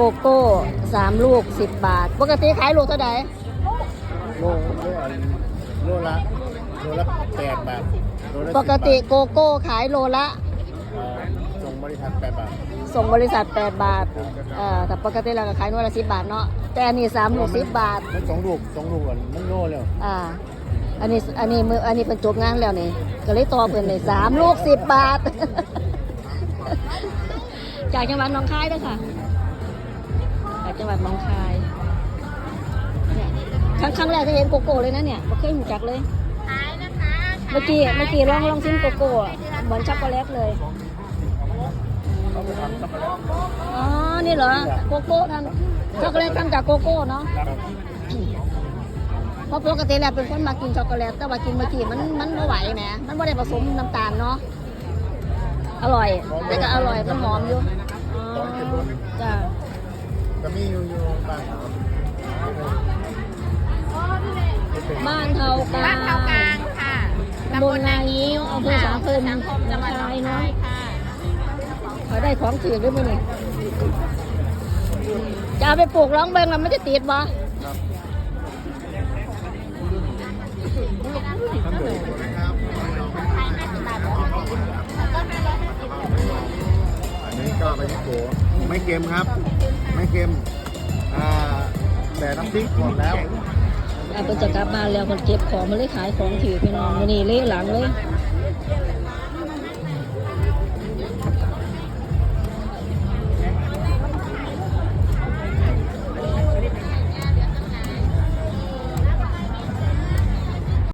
โกโก้สามลูกสิบบาท ปกติขายลูกเท่าไหร่โลโลอันโลละโลละแปดบาทโลละปกติ10บาทโกโก้ขายโลละเอ่อส่งบริษัทแปดบาทส่งบริษัท 8 บาทเอ่อแต่ปกติเราก็ขายนวดละสิบบาทเนาะ แต่อันนี้สามลูกสิบบาท มันสองลูกสองลูกอันมันโลแล้วอ่า อันนี้ อันนี้มือ อันนี้เป็นจบงานแล้วนี่ก็เลยต่อเพิ่นเลยสามลูกสิบบาท จากจังหวัดหนองคายเด้วยค่ะ จากจังหวัดหนองคายเนี่ยครั้งครั้งแรกที่เห็นโกโก้เลยนะเนี่ยไม่เคยรู้จักเลย ขายนะคะเมื่อกี้เมื่อกี้ลองลองชิมโกโก้อะเหมือนช็อกโกแลตเลย เขาไปทำช็อกโกแลตอ๋อ นี่เหรอ โกโก้ทำช็อกโกแลตทำจากโกโก้เนาะ ครับเพราะปกติแล้วเป็นคนมากินช็อกโกแลตแต่ว่ากินเมื่อกี้มันมันไม่ไหวแหมมันไม่ได้ผสมน้ำตาลเนาะอร่อยแต่ก็อร่อยมันหอมอยู่อ๋อจ้ะก็ มีอยู่อยู่บ้านบ้านเทากลาบ้านเทากลางงค่ะตำบลนางิ้วอำเภอสังคมสังคมจังหวัดหนองคายค่ะขอได้ของถือด้วยมั้ยนี่จะเอาไปปลูกร้องเบิงแล้วมันจะติดบ่ อันนี้ก็ไปที่โกไม่เค็มครับ ไม่เค็มอ่าแต่น้ำพริกหมดแล้วอะเพิ่นจะกลับบ้านแล้วคนเก็บของมาเลยขายของถือไปนอนวันนี้เละหลังเลย